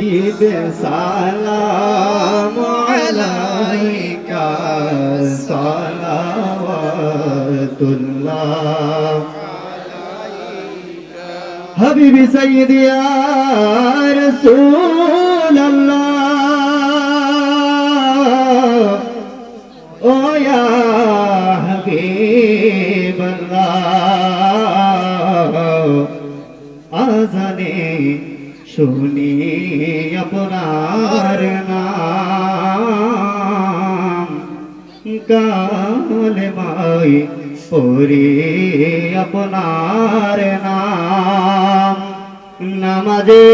ঈদ সালাম আলাইকা সালাওয়াতুল্লাহ। হাবিবি সাইয়্যিদি ইয়া রাসূলাল্লাহ। ও ইয়া হাবিবাল্লাহ। আজানে শুনি আপনার নাম কালে মাই পরে আপনার নাম নামাজে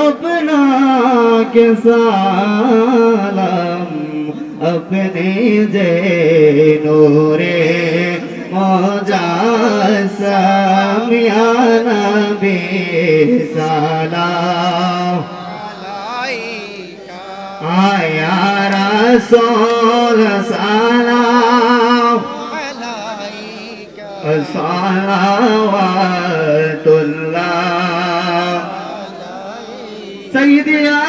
আপনাকে সালাম अपने जे नूरे নবী সালাম আয়া রাসূল সালাম। সালাওয়াতুল্লাহ। সাইয়্যিদিয়া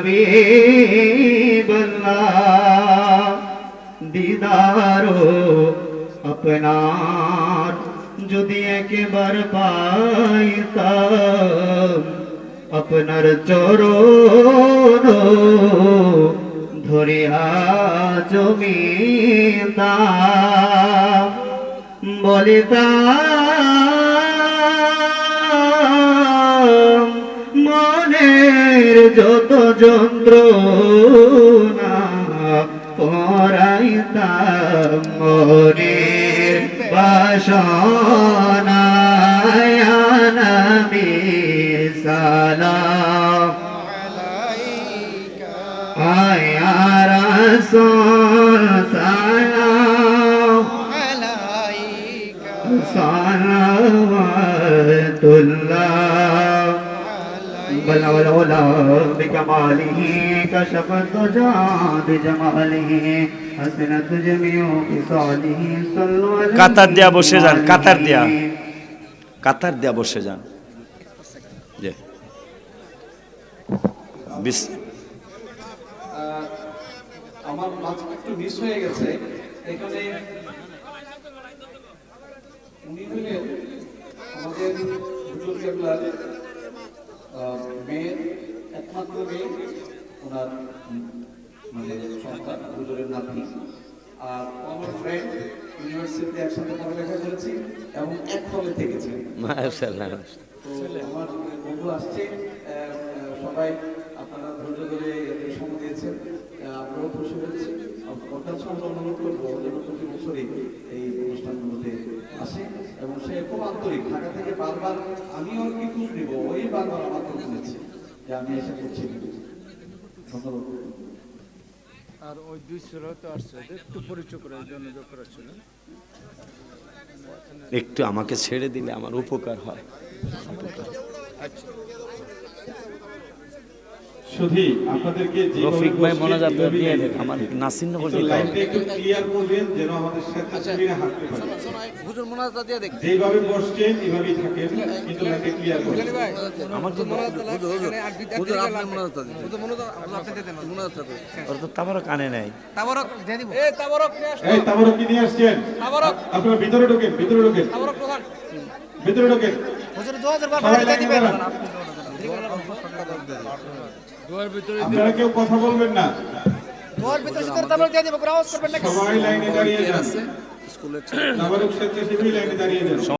हबीब अल्लाह দিদারো আপনার যদি একবার পাইতাম আপনার চরণ ধরিয়া জমিতাম বলিতাম যত যন্ত্র পরাইতাম মরে বাসনায় بل والعلا بكماله كشف الضجى بجماله حسنت جميع خصاله صلوا عليه কাতার দিয়া বসে যান কাতার দিয়া কাতার দিয়া বসে যান যে বিস আমার মাঝে একটু মিস হয়ে গেছে এখানে উনি হলেন আমাদের একমাত্র মেয়ে ওনার মানে সন্তান হুজুরের নাতনি আর আমার ফ্রেন্ড ইউনিভার্সিটিতে একসাথে পড়ালেখা করেছি এবং এক হলে থেকেছি। মাশাআল্লাহ তো আমার বন্ধু আসছে সবাই আপনারা ধৈর্য ধরে সময় দিয়েছেন আমরাও খুশি হয়েছি। কাছে আমরা অনুরোধ করব যেন প্রতি বছরই এই অনুষ্ঠানগুলোতে আসে। এবং সে খুব আন্তরিক ঢাকা থেকে বারবার আমি ওর কি খোঁজ নিব ওই বারবার আমার খোঁজ নিচ্ছে যে আমি এসে করছি ধন্যবাদ। আর ওই দুই সুরা তো আসছে একটু পরিচয় করার জন্য করা ছিল। একটু আমাকে ছেড়ে দিলে আমার উপকার হয়। শুধু আপনাদেরকে যে রফিক ভাই মোনাজাত দিয়ে দেন আমার নাসিরনগর যেতে হবে লাইনটা একটু ক্লিয়ার করবেন যেন আমাদের সাথে সুবিধা হাঁটতে পারে। হুজুর মোনাজাত দিয়ে দেখ। যেভাবে বসছেন এভাবেই থাকেন কিন্তু লাইনটা ক্লিয়ার করবেন আমার তো মোনাজাত লাগে হুজুর আপনি মোনাজাত দিন হুজুর মোনাজাত আপনি দেন মোনাজাত দিন ওর তো তারপরে কানে নাই। তাবারক দিয়ে দিব। এই তাবারক নিয়ে আসো এই তাবারক কি নিয়ে আসছেন? তাবারক। আপনারা ভিতরে ঢোকেন ভিতরে ঢোকেন। তাবারক প্রধান। ভিতরে ঢোকেন। হুজুর 2000 বার দিবেন। দাঁড়ান। দুয়ার ভিতরে আপনারা কেউ কথা বলবেন না। সবাই লাইনে দাঁড়িয়ে যান। স্কুলের স্বেচ্ছাসেবী লাইনে দাঁড়িয়ে যান।